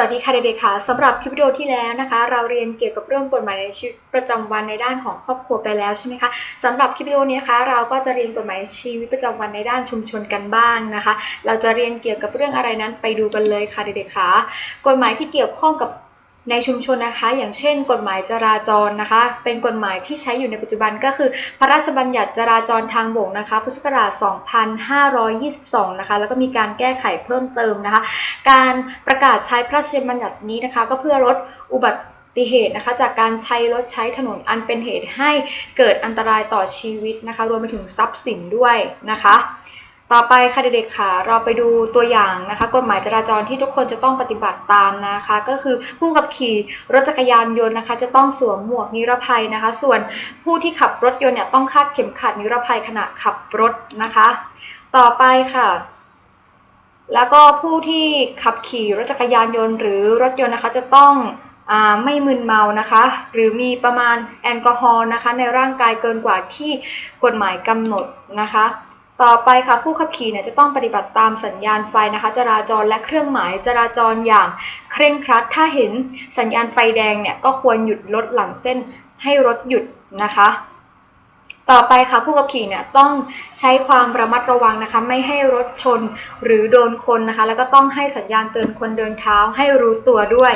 วัสดีค่ะเด็กๆค่ะสำหรับคลิปวิดีโอที่แล้วนะคะ เราเรียนเกี่ยวกับเรื่องกฎหมายในชีวิตประจำวันในด้านของครอบครัวไปแล้วใช่ไหมคะสำหรับคลิปวิดีโอนี้นะคะ เราก็จะเรียนกฎหมายชีวิตประจำวันในด้านชุมชนกันบ้างนะคะ เราจะเรียนเกี่ยวกับเรื่องอะไรนั้นไปดูกันเลยค่ะเด็กๆค่ะกฎหมายที่เกี่ยวข้องกับ ในชุมชนนะคะ อย่างเช่น กฎหมายจราจรนะคะ เป็นกฎหมายที่ใช้อยู่ในปัจจุบันก็คือ พระราชบัญญัติจราจรทางบกนะคะ พุทธศักราช 2522 นะคะ แล้วก็มีการแก้ไขเพิ่มเติมนะคะ การประกาศใช้พระราชบัญญัตินี้นะคะ ก็เพื่อลดอุบัติเหตุนะคะจากการใช้รถใช้ถนนอันเป็นเหตุให้เกิดอันตรายต่อชีวิตนะคะ รวมไปถึงทรัพย์สินด้วยนะคะ ต่อไปค่ะเด็กๆค่ะ เราไปดูตัวอย่างนะคะ กฎหมายจราจรที่ทุกคนจะต้องปฏิบัติตามนะคะ ก็คือผู้ขับขี่รถจักรยานยนต์นะคะ จะต้องสวมหมวกนิรภัยนะคะ ส่วนผู้ที่ขับรถยนต์เนี่ยต้องคาดเข็มขัดนิรภัยขณะขับรถนะคะ ต่อไปค่ะแล้วก็ผู้ที่ขับขี่รถจักรยานยนต์หรือรถยนต์นะคะจะต้องอไม่มึนเมานะคะ หรือมีประมาณแอลกอฮอล์นะคะในร่างกายเกินกว่าที่กฎหมายกำหนดนะคะ ต่อไปค่ะผู้ขับขี่เนี่ยจะต้องปฏิบัติตามสัญญาณไฟนะคะ จราจรและเครื่องหมายจราจรอย่างเคร่งครัด ถ้าเห็นสัญญาณไฟแดงเนี่ยก็ควรหยุดรถหลังเส้นให้รถหยุดนะคะ ต่อไปค่ะผู้ขับขี่เนี่ยต้องใช้ความระมัดระวังนะคะ ไม่ให้รถชนหรือโดนคนนะคะ แล้วก็ต้องให้สัญญาณเตือนคนเดินเท้าให้รู้ตัวด้วย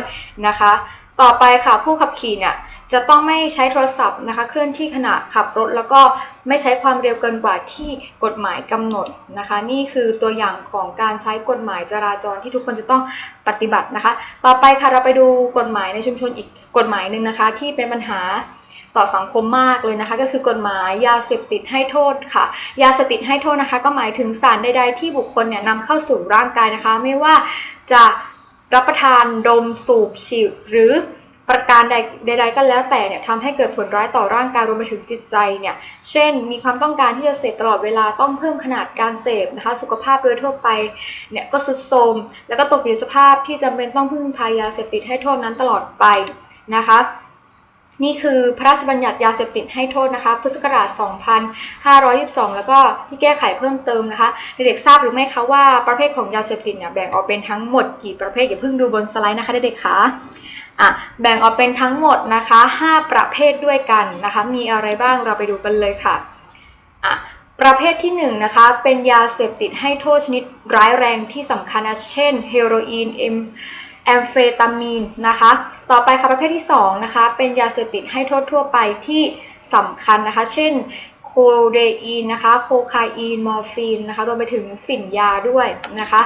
นะคะ ต่อไปค่ะผู้ขับขี่เนี่ยจะต้องไม่ใช้โทรศัพท์นะคะเคลื่อนที่ขณะขับรถ แล้วก็ไม่ใช้ความเร็วเกินกว่าที่กฎหมายกำหนดนะคะ นี่คือตัวอย่างของการใช้กฎหมายจราจรที่ทุกคนจะต้องปฏิบัตินะคะ ต่อไปค่ะเราไปดูกฎหมายในชุมชนอีกกฎหมายหนึ่งนะคะ ที่เป็นปัญหาต่อสังคมมากเลยนะคะ ก็คือกฎหมายยาเสพติดให้โทษค่ะ ยาเสพติดให้โทษนะคะ ก็หมายถึงสารใดๆที่บุคคลเนี่ยนำเข้าสู่ร่างกายนะคะ ไม่ว่าจะ รับประทานดมสูบฉีดหรือประการใดใดๆก็แล้วแต่เนี่ยทำให้เกิดผลร้ายต่อร่างกายรวมไปถึงจิตใจเนี่ย เช่น มีความต้องการที่จะเสพตลอดเวลาต้องเพิ่มขนาดการเสพนะคะ สุขภาพโดยทั่วไปเนี่ยก็สุดโทรมแล้วก็ตกอยู่ในสภาพที่จำเป็นต้องพึ่งพายาเสพติดให้โทษนั้นตลอดไปนะคะ นี่คือพระราชบัญญัติยาเสพติดให้โทษนะคะ พุทธศักราช 2522 แล้วก็ที่แก้ไขเพิ่มเติมนะคะ เด็กๆทราบหรือไม่คะว่าประเภทของยาเสพติดเนี่ยแบ่งออกเป็นทั้งหมดกี่ประเภทอย่าเพิ่งดูบนสไลด์นะคะเด็กๆคะอะแบ่งออกเป็นทั้งหมดนะคะ 5 ประเภทด้วยกันนะคะ มีอะไรบ้างเราไปดูกันเลยค่ะอะประเภทที่1นงนะคะเป็นยาเสพติดให้โทษชนิดร้ายแรงที่สำคัญนะเช่นเฮโรอีนเอ็ม แอมเฟตามีนนะคะ ต่อไปค่ะประเภทที่2นะคะ เป็นยาเสพติดให้โทษทั่วไปที่สำคัญนะคะ เช่นโคเดอีนนะคะ โคคาอีน มอร์ฟีนนะคะรวมไปถึงฝิ่นยาด้วยนะคะ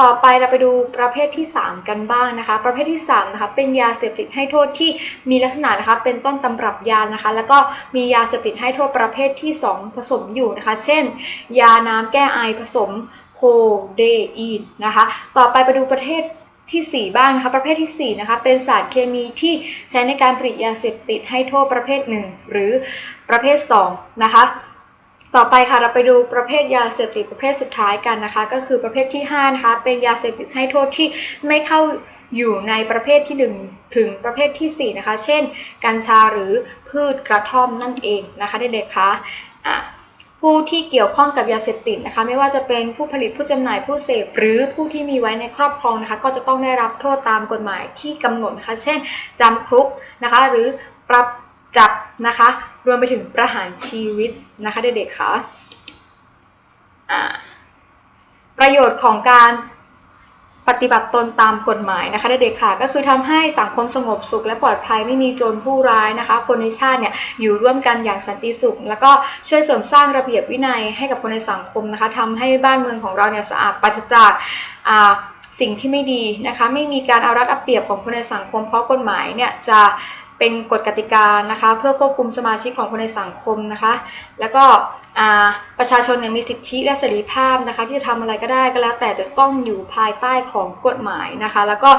ต่อไปเราไปดูประเภทที่ 3 กันบ้างนะคะ ประเภทที่3นะคะ เป็นยาเสพติดให้โทษที่มีลักษณะนะคะ เป็นต้นตำรับยานะคะ แล้วก็มียาเสพติดให้โทษประเภทที่ 2 ผสมอยู่นะคะ เช่น ยาน้ำแก้ไอผสมโคเดอีนนะคะ ต่อไปไปดูประเภท ที่ 4 บ้างนะคะประเภทที่ 4 นะคะ เป็นสารเคมีที่ใช้ในการผลิตยาเสพติดให้โทษประเภท 1 หรือประเภท 2 นะคะ ต่อไปค่ะเราไปดูประเภทยาเสพติดประเภทสุดท้ายกันนะคะ ก็คือประเภทที่5นะคะเป็นยาเสพติดให้โทษที่ไม่เข้าอยู่ในประเภทที่ 1 ถึงประเภทที่ 4 นะคะ เช่น กัญชาหรือพืชกระท่อมนั่นเองนะคะเด็กๆคะอะ ผู้ที่เกี่ยวข้องกับยาเสพติดนะคะ ไม่ว่าจะเป็นผู้ผลิตผู้จำหน่ายผู้เสพหรือผู้ที่มีไว้ในครอบครองนะคะ ก็จะต้องได้รับโทษตามกฎหมายที่กำหนดนะคะ เช่นจำคุกนะคะ หรือปรับจับนะคะ รวมไปถึงประหารชีวิตนะคะเด็กๆคะอ่าประโยชน์ของการ ปฏิบัติตนตามกฎหมายนะคะเด็กๆค่ะ ก็คือทำให้สังคมสงบสุขและปลอดภัยไม่มีโจรผู้ร้ายนะคะ คนในชาติเนี่ยอยู่ร่วมกันอย่างสันติสุข แล้วก็ช่วยเสริมสร้างระเบียบวินัยให้กับคนในสังคมนะคะทำให้บ้านเมืองของเราเนี่ยสะอาดปราศจากอ่าสิ่งที่ไม่ดีนะคะ ไม่มีการเอารัดเอาเปรียบของคนในสังคม เพราะกฎหมายเนี่ยจะ เป็นกฎกติกานะคะ เพื่อควบคุมสมาชิกของคนในสังคมนะคะ แล้วก็ประชาชนเนี่ยมีสิทธิและเสรีภาพนะคะ ที่จะทำอะไรก็ได้ก็แล้ว แต่จะต้องอยู่ภายใต้ของกฎหมายนะคะ แล้วก็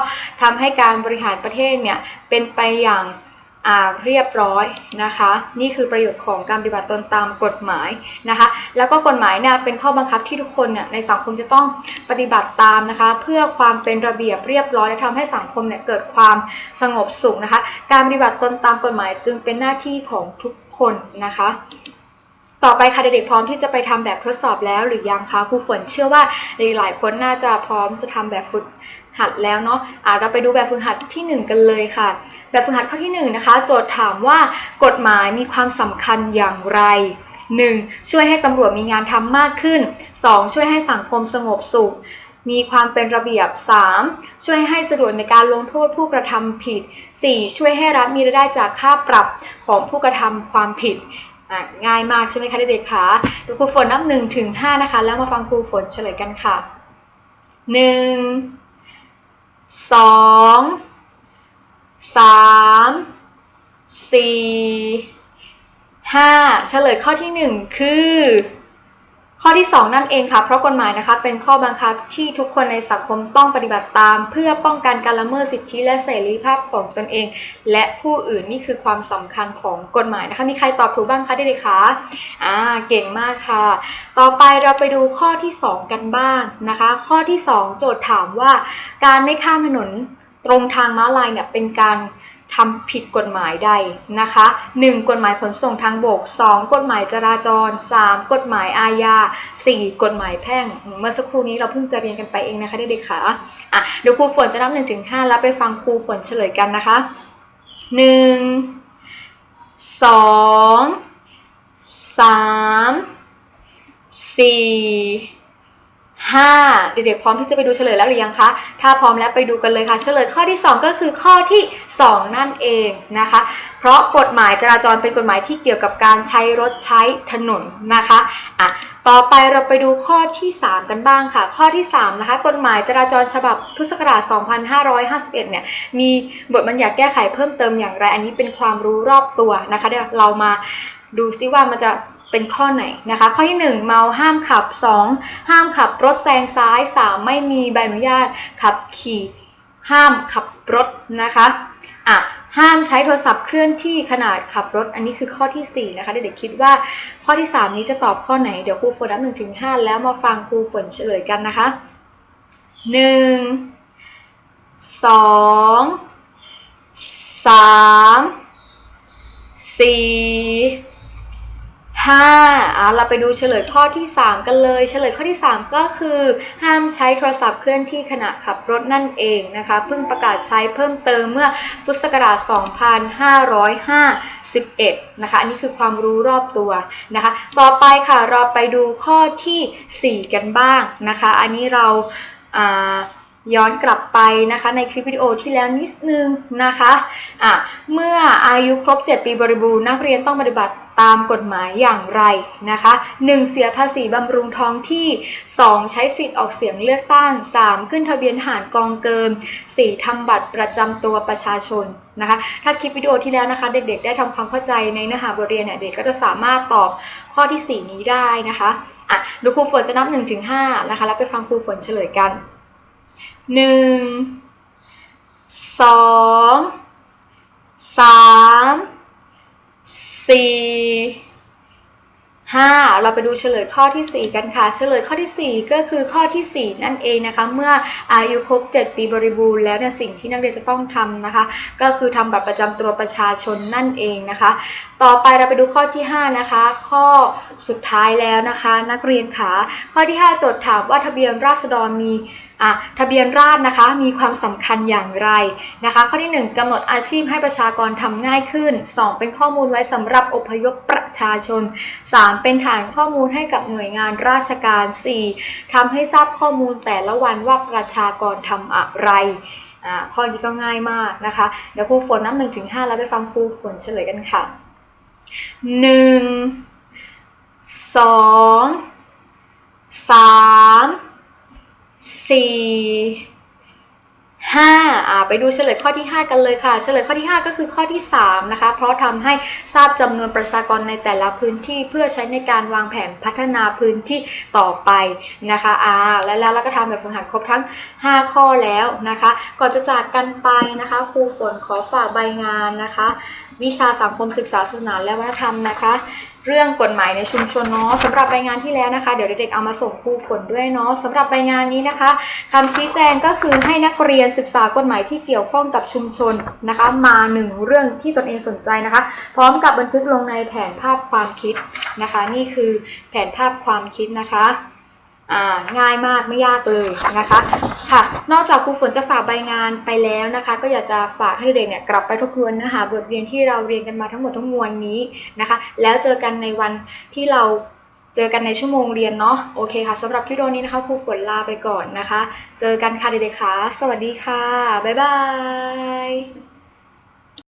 ทำให้การบริหารประเทศเนี่ยเป็นไปอย่าง เรียบร้อยนะคะ นี่คือประโยชน์ของการปฏิบัติตนตามกฎหมายนะคะ แล้วก็กฎหมายเนี่ยเป็นข้อบังคับที่ทุกคนเนี่ยในสังคมจะต้องปฏิบัติตามนะคะ เพื่อความเป็นระเบียบเรียบร้อย และทำให้สังคมเนี่ยเกิดความสงบสุขนะคะ การปฏิบัติตนตามกฎหมายจึงเป็นหน้าที่ของทุกคนนะคะต่อไปค่ะเด็กๆพร้อมที่จะไปทำแบบทดสอบแล้วหรือยังคะครูฝนเชื่อว่าหลายๆคนน่าจะพร้อมจะทำแบบฝึก หัดแล้วเนาะะเราไปดูแบบฝึกหัดที่ 1 กันเลยค่ะ แบบฝึกหัดข้อที่ 1 นะคะ โจทย์ถามว่ากฎหมายมีความสำคัญอย่างไร 1. ช่วยให้ตำรวจมีงานทำมากขึ้น 2. ช่วยให้สังคมสงบสุข มีความเป็นระเบียบ 3. ช่วยให้สะดวกในการลงโทษผู้กระทำผิด 4. ช่วยให้รัฐมีรายได้จากค่าปรับของผู้กระทำความผิดอะง่ายมากใช่ไหมคะเด็กๆคะดูครูฝนนับ1ถึง5นะคะ แล้วมาฟังครูฝนเฉลยกันค่ะ 1 สองสามสี่ห้าเฉลยข้อที่หนึ่งคือ ข้อที่ 2 นั่นเองค่ะ เพราะกฎหมายนะคะเป็นข้อบังคับที่ทุกคนในสังคมต้องปฏิบัติตาม เพื่อป้องกันการละเมิดสิทธิและเสรีภาพของตนเอง และผู้อื่นนี่คือความสำคัญของกฎหมายนะคะมีใครตอบถูกบ้างคะเด็กๆคะอ่าเก่งมากค่ะ ต่อไปเราไปดูข้อที่ 2 กันบ้างนะคะ ข้อที่ 2 โจทย์ถามว่า การไม่ข้ามถนนตรงทางม้าลายเนี่ยเป็นการ ทำผิดกฎหมายใดนะคะ 1. กฎหมายขนส่งทางบก 2. กฎหมายจราจร 3. กฎหมายอาญา 4. กฎหมายแพ่ง เมื่อสักครู่นี้เราเพิ่งจะเรียนกันไปเองนะคะเด็กๆค่ะอะเดี๋ยวครูฝนจะนับ1ถึง5แล้วไปฟังครูฝนเฉลยกันนะคะ 1 2 3 4 5 เด็กๆพร้อมที่จะไปดูเฉลยแล้วหรือยังคะ ถ้าพร้อมแล้วไปดูกันเลยค่ะ เฉลยข้อที่ 2 ก็คือข้อที่ 2 นั่นเองนะคะ เพราะกฎหมายจราจรเป็นกฎหมายที่เกี่ยวกับการใช้รถใช้ถนนนะคะอะต่อไปเราไปดูข้อที่ 3 กันบ้างค่ะ ข้อที่3นะคะกฎหมายจราจรฉบับพุทธศักราช 2551 เนี่ยมีบทบัญญัติแก้ไขเพิ่มเติมอย่างไร อันนี้เป็นความรู้รอบตัวนะคะเดี๋ยวเรามาดูซิว่ามันจะ เป็นข้อไหนนะคะ ข้อที่ 1 เมาห้ามขับ 2 ห้ามขับรถแซงซ้าย 3 ไม่มีใบอนุญาตขับขี่ห้ามขับรถนะคะอะห้ามใช้โทรศัพท์เคลื่อนที่ขนาดขับรถ อันนี้คือข้อที่ 4 นะคะเด็กๆคิดว่าข้อที่ 3 นี้จะตอบข้อไหน เดี๋ยวครูฝนนับหนึ่งถึงห้าแล้วมาฟังครูฝนเฉลยกันนะคะ 1 2 3 4 ห้าอะเราไปดูเฉลยข้อที่ 3 กันเลย เฉลยข้อที่ 3 ก็คือ ห้ามใช้โทรศัพท์เคลื่อนที่ขณะขับรถนั่นเองนะคะ เพิ่งประกาศใช้เพิ่มเติมเมื่อพุทธศักราช 2551 นะคะ อันนี้คือความรู้รอบตัวนะคะ ต่อไปค่ะเราไปดูข้อทีสี่4 กันบ้างนะคะ อันนี้เราอ่า ย้อนกลับไปนะคะในคลิปวิดีโอที่แล้วนิดนึงนะคะะเมื่ออายุครบ 7 ปีบริบูรณ์นักเรียนต้องปฏิบัติตามกฎหมายอย่างไรนะคะ 1. เสียภาษีบำรุงท้องที่ 2. ใช้สิทธิ์ออกเสียงเลือกตั้ง 3. ขึ้นทะเบียนหารกองเกิน 4. ทำบัตรประจำตัวประชาชนนะคะ ถ้าคลิปวิดีโอที่แล้วนะคะ เด็กๆ ได้ทำความเข้าใจในเนื้อหาบทเรียนเนี่ยเด็กก็จะสามารถตอบข้อที่ 4 นี้ได้นะคะอะดูครูฝนจะนับ 1-5นะคะแล้วไปฟังครูฝนเฉลยกัน หนึ่งสองสามสี่ห้าเราไปดูเฉลยข้อที่ 4 กันค่ะ เฉลยข้อที่ 4 ก็คือข้อที่ 4 นั่นเองนะคะ เมื่ออายุครบ 7 ปีบริบูรณ์แล้วเนี่ยสิ่งที่นักเรียนจะต้องทำนะคะ ก็คือทำบัตรประจำตัวประชาชนนั่นเองนะคะ ต่อไปเราไปดูข้อที่ 5 นะคะ ข้อสุดท้ายแล้วนะคะ นักเรียนขาข้อที่ 5 โจทย์ถามว่าทะเบียนราษฎรมี อะทะเบียนราษฎรนะคะมีความสำคัญอย่างไรนะคะ ข้อที่ 1กำหนดอาชีพให้ประชากรทำง่ายขึ้น 2 เป็นข้อมูลไว้สำหรับอพยพประชาชน 3 เป็นฐานข้อมูลให้กับหน่วยงานราชการ 4ทำให้ทราบข้อมูลแต่ละวันว่าประชากรทำอะไรอ่าข้อนี้ก็ง่ายมากนะคะ เดี๋ยวครูฝนนับหนึ่งถึงห้าแล้วไปฟังครูฝนเฉลยกันค่ะหนึ่ง สี่ห้าอ่าไปดูเฉลยข้อที่ 5 กันเลยค่ะ เฉลยข้อที่ 5 ก็คือข้อที่ 3 นะคะ เพราะทำให้ทราบจำนวนประชากรในแต่ละพื้นที่เพื่อใช้ในการวางแผนพัฒนาพื้นที่ต่อไปนะคะอ่าและแล้วเราก็ทำแบบฝึกหัดครบทั้ง 5 ข้อแล้วนะคะ ก่อนจะจากกันไปนะคะ ครูฝนขอฝากใบงานนะคะ วิชาสังคมศึกษาศาสนาและวัฒนธรรมนะคะ เรื่องกฎหมายในชุมชนเนาะสำหรับรายงานที่แล้วนะคะ เดี๋ยวเด็กๆเอามาส่งครูผลด้วยเนาะสำหรับรายงานนี้นะคะคำชี้แจงก็คือให้นักเรียนศึกษากฎหมายที่เกี่ยวข้องกับชุมชนนะคะ มาหนึ่งเรื่องที่ตนเองสนใจนะคะ พร้อมกับบันทึกลงในแผนภาพความคิดนะคะ นี่คือแผนภาพความคิดนะคะ ง่ายมากไม่ยากเลยนะคะค่ะ นอกจากครูฝนจะฝากใบงานไปแล้วนะคะ ก็อยากจะฝากให้เด็กๆเนี่ยกลับไปทบทวนนะคะบทเรียนที่เราเรียนกันมาทั้งหมดทั้งมวลนี้นะคะ แล้วเจอกันในวันที่เราเจอกันในชั่วโมงเรียนเนาะโอเคค่ะสำหรับคลิปวิดีโอนี้นะคะครูฝนลาไปก่อนนะคะ เจอกันค่ะเด็กๆค่ะสวัสดีค่ะ บ๊ายบาย